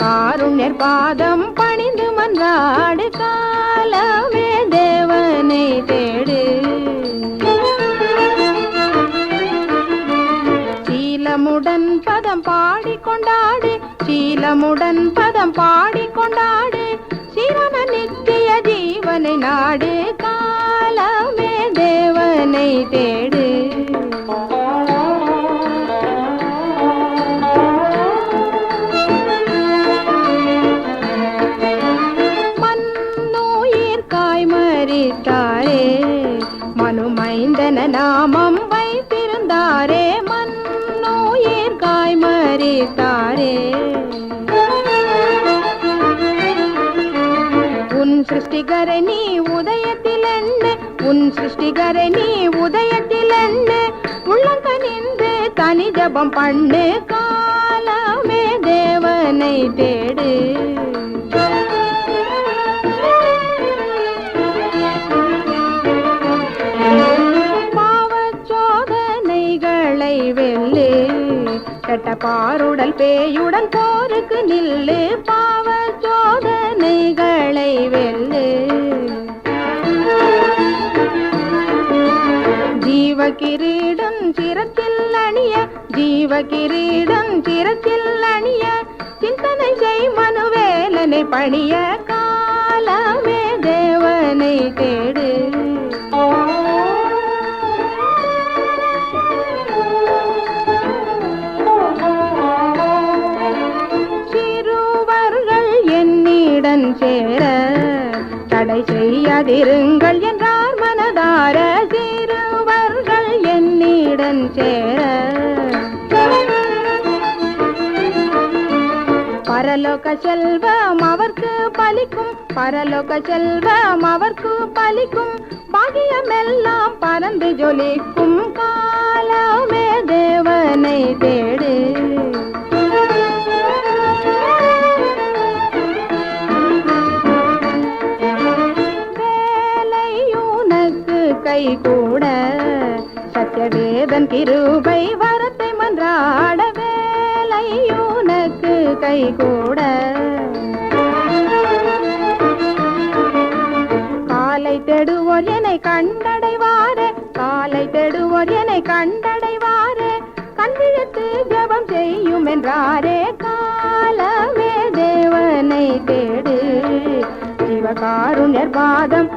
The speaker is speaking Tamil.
காருண்யர் பாதம் பணிந்து மன்றாடு காலமே தேவனை தேடு. சீலமுடன் பதம் பாடி கொண்டாடு சீலமுடன் பதம் பாடி கொண்டாடு சிவன நித்திய ஜீவனை நாடு. காலமே தேவனை தேடு. நாமம் வைத்திருந்தாரே மன்னோயிர் காய் மறித்தாரே. உன் சிருஷ்டிகரை நீ உதயத்தில் என்ன உன் சிருஷ்டிகரை நீ உதயத்தில் என்ன உள்ளங்கனிந்து தனி ஜபம் பண்ணு காலமே தேவனை தேடு. சோதனைகளை வெல்லு கெட்ட பாருடல் பேயுடன் போருக்கு நில்லு. பாவ சோதனைகளை வெல்லு. ஜீவ கிரீடம் சிரத்தில் அணிய ஜீவ கிரீடம் சிரத்தில் அணிய. சிந்தனை செய் மனுவேலனை பணிய காலமே தேவனை தேடு. சேர தடை செய்யாதிருங்கள் என்றார் மனதார சிறுவர்கள் என்னிடம் சேர. பரலோக செல்வம் அவர்க்கு பலிக்கும் பரலோக செல்வம் அவர்க்கு பலிக்கும் பாகியமெல்லாம் பறந்து ஜொலிக்கும் காலமே தேவனை தேடு. கை கூட சத்தியவேதன் கிருபை வரத்தை மன்றாட வேலையூனக்கு கை கூட. காலை தேடுவோர் என்னை கண்டடைவாரே காலை தேடுவோர் என்னை கண்டடைவாரே கண்விழத்து ஜபம் செய்யும் என்றாரே காலமே தேவனை தேடு. சிவகாருண்யர் பாதம்